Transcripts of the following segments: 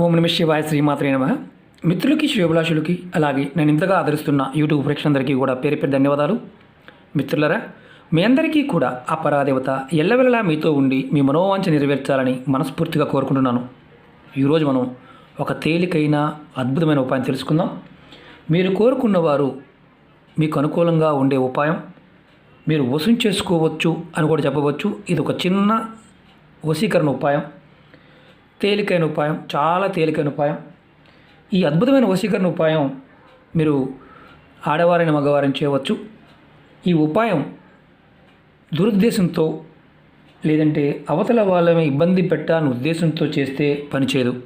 ఓం నమ శివాయ శ్రీమాత్రే నమ. మిత్రులకి శివభిలాషులకి అలాగే నేను ఇంతగా ఆదరిస్తున్న యూట్యూబ్ ప్రేక్షకులందరికీ కూడా పేరు పేరు ధన్యవాదాలు. మిత్రులరా మీ అందరికీ కూడా ఆ పరాదేవత ఎల్లవెల్లలా మీతో ఉండి మీ మనోవాంఛ నెరవేర్చాలని మనస్ఫూర్తిగా కోరుకుంటున్నాను. ఈరోజు మనం ఒక తేలికైన అద్భుతమైన ఉపాయం తెలుసుకుందాం. మీరు కోరుకున్న వారు మీకు అనుకూలంగా ఉండే ఉపాయం మీరు వసూం చేసుకోవచ్చు అని కూడా చెప్పవచ్చు. ఇది ఒక చిన్న వశీకరణ ఉపాయం. తేలికైన ఉపాయం చాలా తేలికైన ఉపాయం. ఈ అద్భుతమైన వశీకరణ ఉపాయం మీరు ఆడవారిని మగవారిని చేయవచ్చు. ఈ ఉపాయం దురుద్దేశంతో లేదంటే అవతల వాళ్ళని ఇబ్బంది పెట్టాలని ఉద్దేశంతో చేస్తే పనిచేయదు.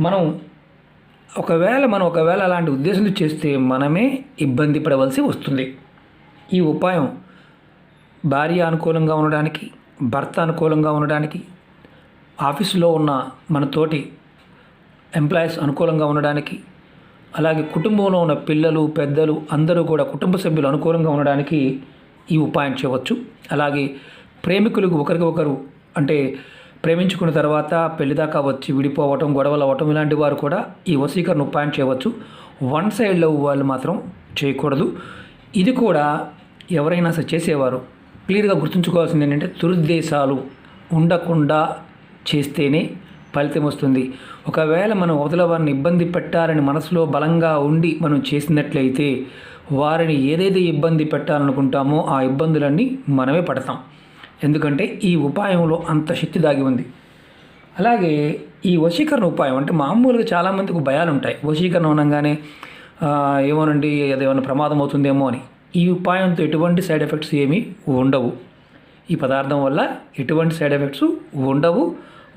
మనం ఒకవేళ మనం ఒకవేళ అలాంటి ఉద్దేశంతో చేస్తే మనమే ఇబ్బంది పడవలసి వస్తుంది. ఈ ఉపాయం భార్య అనుకూలంగా ఉండడానికి భర్త అనుకూలంగా ఉండడానికి ఆఫీసులో ఉన్న మన తోటి ఎంప్లాయీస్ అనుకూలంగా ఉండడానికి అలాగే కుటుంబంలో ఉన్న పిల్లలు పెద్దలు అందరూ కూడా కుటుంబ సభ్యులు అనుకూలంగా ఉండడానికి ఈ ఉపాయం చేయవచ్చు. అలాగే ప్రేమికులకు ఒకరికి ఒకరు అంటే ప్రేమించుకున్న తర్వాత పెళ్ళిదాకా వచ్చి విడిపోవటం గొడవలు అవ్వటం ఇలాంటి వారు కూడా ఈ వశీకరణ ఉపాయం చేయవచ్చు. వన్ సైడ్ లవ్ వాళ్ళు మాత్రం చేయకూడదు. ఇది కూడా ఎవరైనా సరే చేసేవారు. క్లియర్గా గుర్తుంచుకోవాల్సింది ఏంటంటే దురుద్దేశాలు ఉండకుండా చేస్తేనే ఫలితం వస్తుంది. ఒకవేళ మనం అవతల వారిని ఇబ్బంది పెట్టాలని మనసులో బలంగా ఉండి మనం చేసినట్లయితే వారిని ఏదైతే ఇబ్బంది పెట్టాలనుకుంటామో ఆ ఇబ్బందులన్నీ మనమే పడతాం. ఎందుకంటే ఈ ఉపాయంలో అంత శక్తి దాగి ఉంది. అలాగే ఈ వశీకరణ ఉపాయం అంటే మామూలుగా చాలామందికి భయాలు ఉంటాయి వశీకరణ అనగానే ఆ, ఏమోనండి ఏమైనా ప్రమాదం అవుతుందేమో అని. ఈ ఉపాయంతో ఎటువంటి సైడ్ ఎఫెక్ట్స్ ఏమీ ఉండవు. ఈ పదార్థం వల్ల ఎటువంటి సైడ్ ఎఫెక్ట్స్ ఉండవు.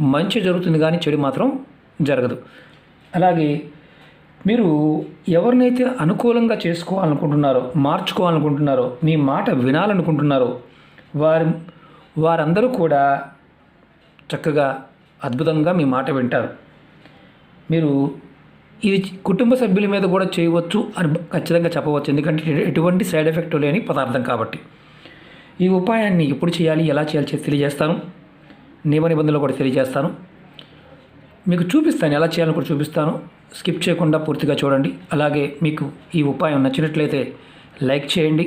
మంచి జరుగుతుంది కానీ చెడు మాత్రం జరగదు. అలాగే మీరు ఎవరినైతే అనుకూలంగా చేసుకోవాలనుకుంటున్నారో మార్చుకోవాలనుకుంటున్నారో మీ మాట వినాలనుకుంటున్నారో వారి వారందరూ కూడా చక్కగా అద్భుతంగా మీ మాట వింటారు. మీరు ఇది కుటుంబ సభ్యుల మీద కూడా చేయవచ్చు అని ఖచ్చితంగా చెప్పవచ్చు. ఎందుకంటే ఎటువంటి సైడ్ ఎఫెక్ట్ లేని పదార్థం కాబట్టి. ఈ ఉపాయాన్ని ఎప్పుడు చేయాలి ఎలా చేయాలి తెలియజేస్తాను. నియమ నిబంధనలు కూడా తెలియజేస్తాను. మీకు చూపిస్తాను ఎలా చేయాలని కూడా చూపిస్తాను. స్కిప్ చేయకుండా పూర్తిగా చూడండి. అలాగే మీకు ఈ ఉపాయం నచ్చినట్లయితే లైక్ చేయండి.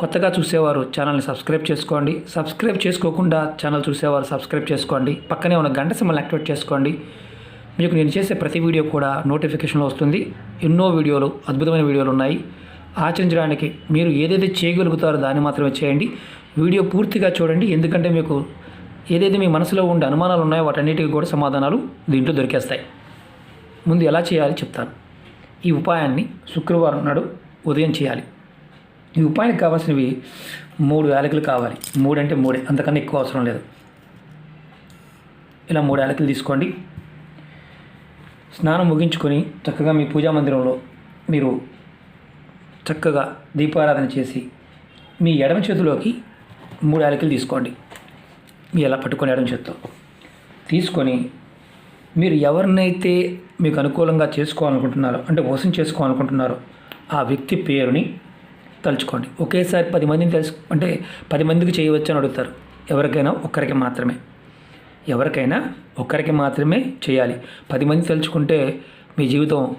కొత్తగా చూసేవారు ఛానల్ని సబ్స్క్రైబ్ చేసుకోండి. సబ్స్క్రైబ్ చేసుకోకుండా ఛానల్ చూసేవారు సబ్స్క్రైబ్ చేసుకోండి. పక్కనే ఉన్న గంట సింబల్ యాక్టివేట్ చేసుకోండి. మీకు నేను చేసే ప్రతి వీడియో కూడా నోటిఫికేషన్లో వస్తుంది. ఎన్నో వీడియోలు అద్భుతమైన వీడియోలు ఉన్నాయి. ఆచరించడానికి మీరు ఏదైతే చేయగలుగుతారో దాన్ని మాత్రమే చేయండి. వీడియో పూర్తిగా చూడండి. ఎందుకంటే మీకు ఏదైతే మీ మనసులో ఉండే అనుమానాలు ఉన్నాయో వాటన్నిటికీ కూడా సమాధానాలు దీంట్లో దొరికేస్తాయి. ముందు ఎలా చేయాలి చెప్తాను. ఈ ఉపాయాన్ని శుక్రవారం నాడు ఉదయం చేయాలి. ఈ ఉపాయానికి కావాల్సినవి మూడు యాలకులు కావాలి. మూడు అంటే మూడే అంతకన్నా ఎక్కువ అవసరం లేదు. ఇలా మూడు యాలకులు తీసుకోండి. స్నానం ముగించుకొని చక్కగా మీ పూజా మందిరంలో మీరు చక్కగా దీపారాధన చేసి మీ ఎడమ చేతిలోకి మూడు యాలకులు తీసుకోండి. ఎలా పట్టుకొని ఎడమ చేత్తో తీసుకొని మీరు ఎవరినైతే మీకు అనుకూలంగా చేసుకోవాలనుకుంటున్నారో అంటే వసం చేసుకోవాలనుకుంటున్నారో ఆ వ్యక్తి పేరుని తలుచుకోండి. ఒకేసారి పది మందిని తెలుసు అంటే పది మందికి చేయవచ్చు అని అడుగుతారు. ఎవరికైనా ఒక్కరికి మాత్రమే. ఎవరికైనా ఒక్కరికి మాత్రమే చేయాలి. పది మంది తలుచుకుంటే మీ జీవితం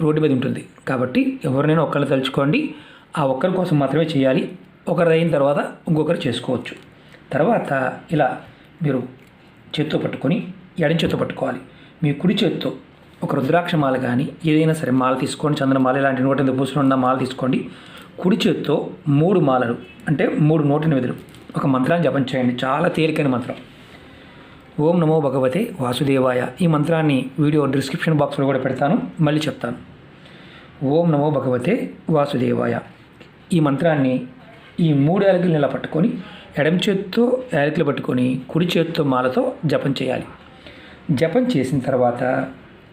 రోడ్డు మీద ఉంటుంది. కాబట్టి ఎవరినైనా ఒక్కరిని తలుచుకోండి. ఆ ఒక్కరి కోసం మాత్రమే చేయాలి. ఒకరు అయిన తర్వాత ఇంకొకరు చేసుకోవచ్చు. తర్వాత ఇలా మీరు చేత్తో పట్టుకొని ఎడం చేత్తో పట్టుకోవాలి. మీ కుడి చేత్తో ఒక రుద్రాక్ష మాల కానీ ఏదైనా సరే మాల తీసుకోండి. చంద్రమాల మాల ఇలాంటి నూట ఎనిమిది పూసలు ఉన్న మాల తీసుకోండి. కుడి చేత్తో మూడు మాలలు అంటే మూడు నూట ఎనిమిదిలు ఒక మంత్రాన్ని జపం చేయండి. చాలా తేలికైన మంత్రం. ఓం నమో భగవతే వాసుదేవాయ. ఈ మంత్రాన్ని వీడియో డిస్క్రిప్షన్ బాక్స్లో కూడా పెడతాను. మళ్ళీ చెప్తాను. ఓం నమో భగవతే వాసుదేవాయ. ఈ మంత్రాన్ని ఈ మూడు యాలకులను పట్టుకొని ఎడమ చేత్తో యాలకులు పట్టుకొని కుడి చేత్తో మాలతో జపం చేయాలి. జపం చేసిన తర్వాత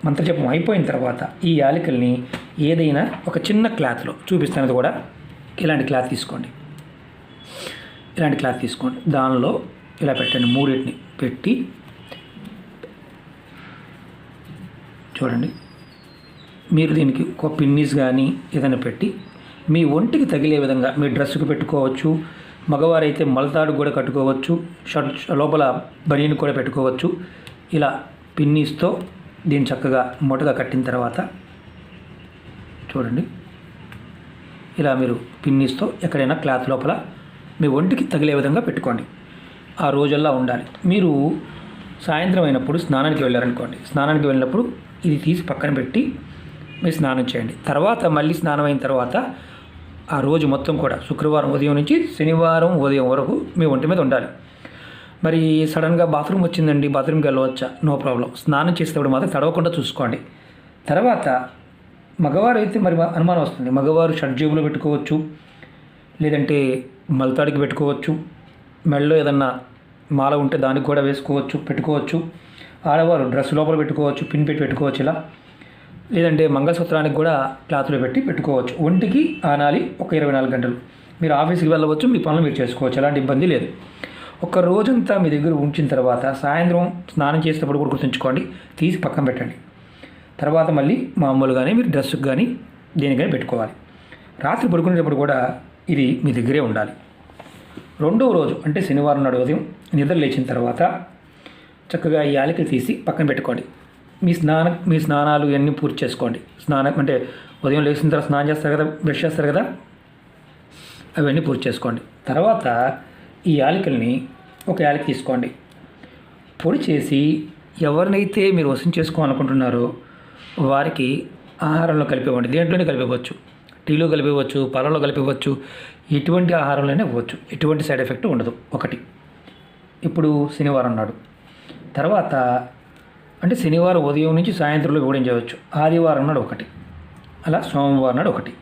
మంత్రజపం అయిపోయిన తర్వాత ఈ యాలకుల్ని ఏదైనా ఒక చిన్న క్లాత్లో చూపిస్తాను కూడా ఇలాంటి క్లాత్ తీసుకోండి. ఇలాంటి క్లాత్ తీసుకోండి. దానిలో ఇలా పెట్టండి. మూడింటిని పెట్టి చూడండి. మీరు దీనికి ఒక పిన్నీస్ కానీ ఏదైనా పెట్టి మీ ఒంటికి తగిలే విధంగా మీ డ్రెస్సుకు పెట్టుకోవచ్చు. మగవారైతే మలతాడు కూడా కట్టుకోవచ్చు షర్ట్ లోపల బనీని కూడా పెట్టుకోవచ్చు. ఇలా పిన్నీస్తో దీన్ని చక్కగా మూటగా కట్టిన తర్వాత చూడండి. ఇలా మీరు పిన్నీస్తో ఎక్కడైనా క్లాత్ లోపల మీ ఒంటికి తగిలే విధంగా పెట్టుకోండి. ఆ రోజల్లా ఉండాలి. మీరు సాయంత్రం అయినప్పుడు స్నానానికి వెళ్ళారనుకోండి. స్నానానికి వెళ్ళినప్పుడు ఇది తీసి పక్కన పెట్టి మీరు స్నానం చేయండి. తర్వాత మళ్ళీ స్నానం అయిన తర్వాత ఆ రోజు మొత్తం కూడా శుక్రవారం ఉదయం నుంచి శనివారం ఉదయం వరకు మీ ఒంటి మీద ఉండాలి. మరి సడన్గా బాత్రూమ్ వచ్చిందండి బాత్రూమ్కి వెళ్ళవచ్చా? No problem. స్నానం చేసేటప్పుడు మాత్రం తడవకుండా చూసుకోండి. తర్వాత మగవారు అయితే మరి అనుమానం వస్తుంది. మగవారు షర్ట్ జేబులో పెట్టుకోవచ్చు లేదంటే మలతాడికి పెట్టుకోవచ్చు మెడలో ఏదన్నా మాల ఉంటే దానికి కూడా వేసుకోవచ్చు పెట్టుకోవచ్చు. ఆడవారు డ్రెస్ లోపల పెట్టుకోవచ్చు పిన్ పెట్టి పెట్టుకోవచ్చు ఇలా. లేదంటే మంగళసూత్రానికి కూడా క్లాత్లో పెట్టి పెట్టుకోవచ్చు. ఒంటికి ఆనాలి ఒక ఇరవై నాలుగు గంటలు. మీరు ఆఫీస్కి వెళ్ళవచ్చు మీ పనులు మీరు చేసుకోవచ్చు ఎలాంటి ఇబ్బంది లేదు. ఒక రోజంతా మీ దగ్గర ఉంచిన తర్వాత సాయంత్రం స్నానం చేసేటప్పుడు కూడా గుర్తుంచుకోండి తీసి పక్కన పెట్టండి. తర్వాత మళ్ళీ మామూలుగానే మీరు డ్రెస్సుకు కానీ దేనికైనా పెట్టుకోవాలి. రాత్రి పడుకునేటప్పుడు కూడా ఇది మీ దగ్గరే ఉండాలి. రెండవ రోజు అంటే శనివారం నాడు ఉదయం నిద్ర లేచిన తర్వాత చక్కగా ఈ యాలకులు తీసి పక్కన పెట్టుకోండి. మీ స్నానం మీ స్నానాలు ఇవన్నీ పూర్తి చేసుకోండి. స్నానం అంటే ఉదయం లేచిన తర్వాత స్నానం చేస్తారు కదా బ్రష్ చేస్తారు కదా? అవన్నీ పూర్తి చేసుకోండి. తర్వాత ఈ యాలకుల్ని ఒక యాలకి తీసుకోండి. పొడి చేసి ఎవరినైతే మీరు వసం చేసుకోవాలనుకుంటున్నారో వారికి ఆహారంలో కలిపివ్వండి. దేంట్లోనే కలిపివ్వచ్చు? టీలో కలిపివ్వచ్చు? పాలలో కలిపివ్వచ్చు? ఎటువంటి ఆహారంలోనే ఇవ్వచ్చు. ఎటువంటి సైడ్ ఎఫెక్ట్ ఉండదు. ఒకటి. ఇప్పుడు శనివారం నాడు. తర్వాత అంటే శనివారం ఉదయం నుంచి సాయంత్రంలో ఇవ్వడం చేయవచ్చు? ఆదివారం నాడు ఒకటి. అలా సోమవారం నాడు ఒకటి.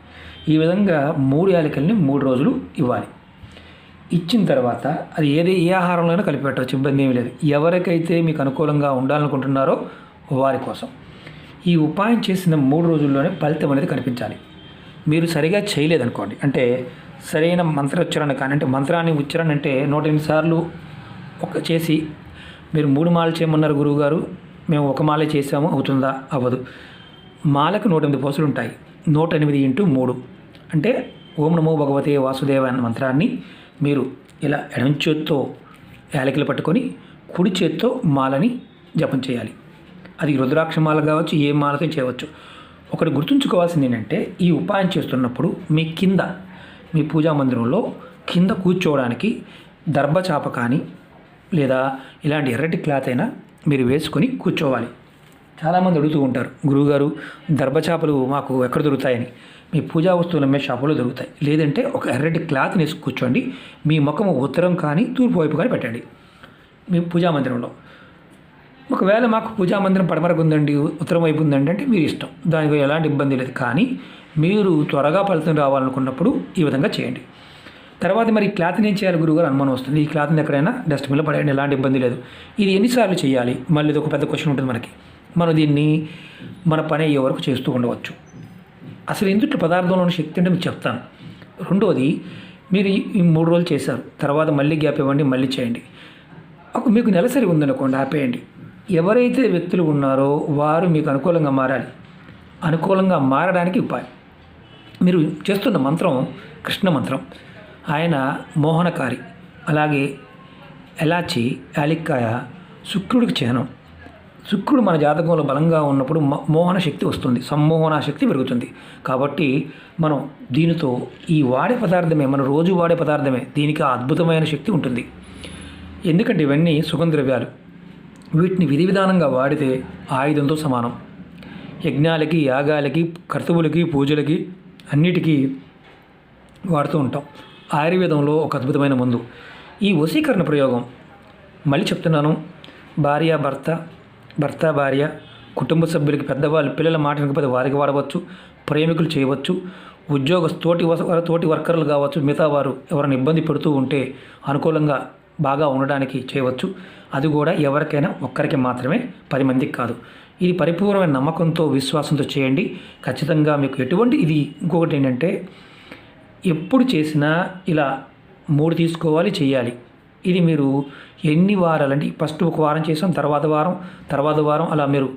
ఈ విధంగా మూడు యాలకల్ని మూడు రోజులు ఇవ్వాలి. ఇచ్చిన తర్వాత అది ఏది ఏ ఆహారంలోనైనా కలిపి పెట్టవచ్చు ఇబ్బంది ఏమీ లేదు. ఎవరికైతే మీకు అనుకూలంగా ఉండాలనుకుంటున్నారో వారి కోసం. ఈ ఉపాయం చేసిన మూడు రోజుల్లోనే ఫలితం అనేది కనిపించాలి. మీరు సరిగా చేయలేదనుకోండి అంటే సరైన మంత్రోచ్చారణ కానీ అంటే మంత్రాన్ని ఉచ్చారణ అంటే నూట ఎనిమిది సార్లు ఒక చేసి మీరు మూడు మాలు చేయమన్నారు గురువుగారు మేము ఒక మాలే చేసాము అవుతుందా? అవ్వదు. మాలకు నూట ఎనిమిది పోసులు ఉంటాయి. నూట ఎనిమిది ఇంటూ మూడు. అంటే ఓం నమో భగవతే వాసుదేవ అన్న మంత్రాన్ని మీరు ఇలా ఎడం చేత్తో యాలకులు పట్టుకొని కుడి చేత్తో మాలని జపం చేయాలి. అది రుద్రాక్ష మాల కావచ్చు ఏ మాలతో చేయవచ్చు. ఒకటి గుర్తుంచుకోవాల్సింది ఏంటంటే ఈ ఉపాయం చేస్తున్నప్పుడు మీ కింద మీ పూజా మందిరంలో కింద కూర్చోవడానికి దర్భచాప కానీ లేదా ఇలాంటి ఎర్రటి క్లాత్ అయినా మీరు వేసుకొని కూర్చోవాలి. చాలామంది అడుగుతూ ఉంటారు గురువుగారు దర్భచాపలు మాకు ఎక్కడ దొరుకుతాయని? మీ పూజా వస్తువులు అమ్మే షాపులో దొరుకుతాయి. లేదంటే ఒక ఎర్రటి క్లాత్ వేసి కూర్చోండి మీ ముఖము ఉత్తరం కానీ తూర్పు వైపు కానీ పెట్టండి. మీ పూజా మందిరంలో. ఒకవేళ మాకు పూజా మందిరం పడమరకు ఉందండి ఉత్తరం వైపు ఉందండి అంటే మీరు ఇష్టం. దానికి ఎలాంటి ఇబ్బంది లేదు. కానీ మీరు త్వరగా ఫలితం రావాలనుకున్నప్పుడు ఈ విధంగా చేయండి. తర్వాత మరి క్లాత్ని ఏం చేయాలి గురువుగారు? అనుమానం వస్తుంది. ఈ క్లాత్ని ఎక్కడైనా డస్ట్బిన్లో పడేయండి. ఎలాంటి ఇబ్బంది లేదు. ఇది ఎన్నిసార్లు చేయాలి? మళ్ళీ ఇది ఒక పెద్ద క్వశ్చన్ ఉంటుంది మనకి. మనం దీన్ని మన పని అయ్యే వరకు చేస్తూ ఉండవచ్చు. అసలు ఎందుకు పదార్థంలోని శక్తి అంటే మీకు చెప్తాను. రెండోది మీరు ఈ- ఈ మూడు రోజులు చేశారు. తర్వాత మళ్ళీ గ్యాప్ ఇవ్వండి మళ్ళీ చేయండి. ఒక మీకు నెలసరి ఉందనుకోండి ఆపేయండి. ఎవరైతే వ్యక్తులు ఉన్నారో వారు మీకు అనుకూలంగా మారాలి. అనుకూలంగా మారడానికి ఉపాయం. మీరు చేస్తున్న మంత్రం కృష్ణ మంత్రం. ఆయన మోహనకారి అలాగే ఎలాచి యాలిక్కాయ శుక్రుడికి చిహ్నం. శుక్రుడు మన జాతకంలో బలంగా ఉన్నప్పుడు మ- మోహన శక్తి వస్తుంది. సమ్మోహన శక్తి పెరుగుతుంది. కాబట్టి మనం దీనితో ఈ వాడే పదార్థమే మన రోజు వాడే పదార్థమే దీనికి ఆ అద్భుతమైన శక్తి ఉంటుంది. ఎందుకంటే ఇవన్నీ సుగంధ ద్రవ్యాలు వీటిని విధి విధానంగా వాడితే ఆయుధంతో సమానం. యజ్ఞాలకి యాగాలకి కర్తవులకి పూజలకి అన్నిటికీ వాడుతూ ఉంటాం. ఆయుర్వేదంలో ఒక అద్భుతమైన మందు. ఈ వశీకరణ ప్రయోగం. మళ్ళీ చెప్తున్నాను. భార్య భర్త భర్త భార్య కుటుంబ సభ్యులకి పెద్దవాళ్ళు పిల్లల మాట వినకపోతే వారికి వాడవచ్చు ప్రేమికులు చేయవచ్చు ఉద్యోగ తోటి తోటి వర్కర్లు కావచ్చు మిగతా వారు ఎవరైనా ఇబ్బంది పెడుతూ ఉంటే అనుకూలంగా బాగా ఉండడానికి చేయవచ్చు. అది కూడా ఎవరికైనా ఒక్కరికి మాత్రమే పది మందికి కాదు. ఇది పరిపూర్ణమైన నమ్మకంతో విశ్వాసంతో చేయండి. ఖచ్చితంగా మీకు ఎటువంటి ఇది ఇంకొకటి ఏంటంటే ఎప్పుడు చేసినా ఇలా మూడు తీసుకోవాలి చేయాలి. ఇది మీరు ఎన్ని వారాలు అంటే ఫస్ట్ ఒక వారం చేసాం తర్వాత వారం తర్వాత వారం అలా మీరు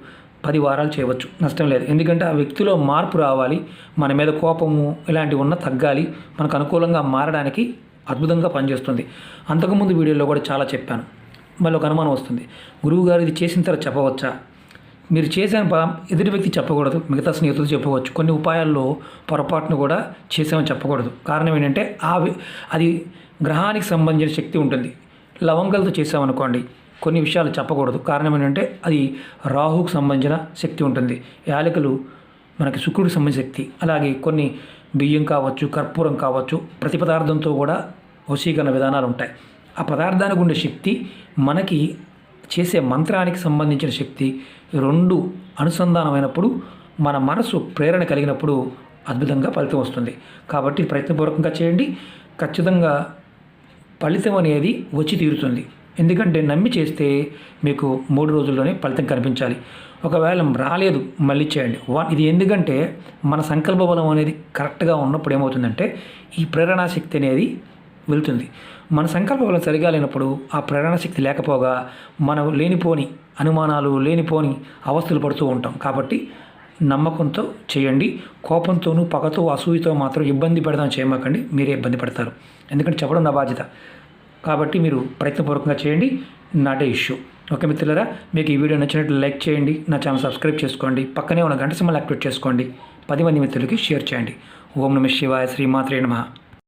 పది వారాలు చేయవచ్చు. నష్టం లేదు. ఎందుకంటే ఆ వ్యక్తిలో మార్పు రావాలి మన మీద కోపము ఇలాంటివి ఉన్న తగ్గాలి మనకు అనుకూలంగా మారడానికి అద్భుతంగా పనిచేస్తుంది. అంతకుముందు వీడియోలో కూడా చాలా చెప్పాను. మళ్ళీ ఒక అనుమానం వస్తుంది. గురువుగారు ఇది చేసిన తర్వాత చెప్పవచ్చా? మీరు చేసిన ఎదుటి వ్యక్తి చెప్పకూడదు మిగతా స్నేహితులు చెప్పవచ్చు. కొన్ని ఉపాయాల్లో పొరపాటును కూడా చేసామని చెప్పకూడదు. కారణం ఏంటంటే ఆ అది గ్రహానికి సంబంధించిన శక్తి ఉంటుంది. లవంగాలతో చేసామనుకోండి కొన్ని విషయాలు చెప్పకూడదు. కారణం ఏంటంటే అది రాహుకు సంబంధించిన శక్తి ఉంటుంది. యాలకులు మనకి శుక్రుడికి సంబంధించిన శక్తి. అలాగే కొన్ని బియ్యం కావచ్చు కర్పూరం కావచ్చు ప్రతి పదార్థంతో కూడా వశీకరణ విధానాలు ఉంటాయి. ఆ పదార్థానికి ఉండే శక్తి మనకి చేసే మంత్రానికి సంబంధించిన శక్తి రెండు అనుసంధానమైనప్పుడు మన మనసు ప్రేరణ కలిగినప్పుడు అద్భుతంగా ఫలితం వస్తుంది. కాబట్టి ప్రయత్నపూర్వకంగా చేయండి. ఖచ్చితంగా ఫలితం అనేది వచ్చి తీరుతుంది. ఎందుకంటే నమ్మి చేస్తే మీకు మూడు రోజుల్లోనే ఫలితం కనిపించాలి. ఒకవేళ రాలేదు మళ్ళీ చేయండి. వా- ఇది ఎందుకంటే మన సంకల్ప బలం అనేది కరెక్ట్గా ఉన్నప్పుడు ఏమవుతుందంటే ఈ ప్రేరణా శక్తి అనేది వెళుతుంది. మన సంకల్ప బలం సరిగా లేనప్పుడు ఆ ప్రేరణ శక్తి లేకపోగా మనం లేనిపోని అనుమానాలు లేనిపోని అవస్థలు పడుతూ ఉంటాం. కాబట్టి నమ్మకంతో చేయండి. కోపంతోనూ పగతో అసూయతో మాత్రం ఇబ్బంది పెడదాం చేయమాకండి. మీరే ఇబ్బంది పడతారు. ఎందుకంటే చెప్పడం నా బాధ్యత. కాబట్టి మీరు ప్రయత్నపూర్వకంగా చేయండి. నాటే ఇష్యూ ఓకే మిత్రులరా మీకు ఈ వీడియో నచ్చినట్లు లైక్ చేయండి. నా ఛానల్ సబ్స్క్రైబ్ చేసుకోండి. పక్కనే ఉన్న గంట సింబల్ యాక్టివేట్ చేసుకోండి. పది మంది మిత్రులకి షేర్ చేయండి. ఓం నమ శివాయ శ్రీమాత్రే నమః.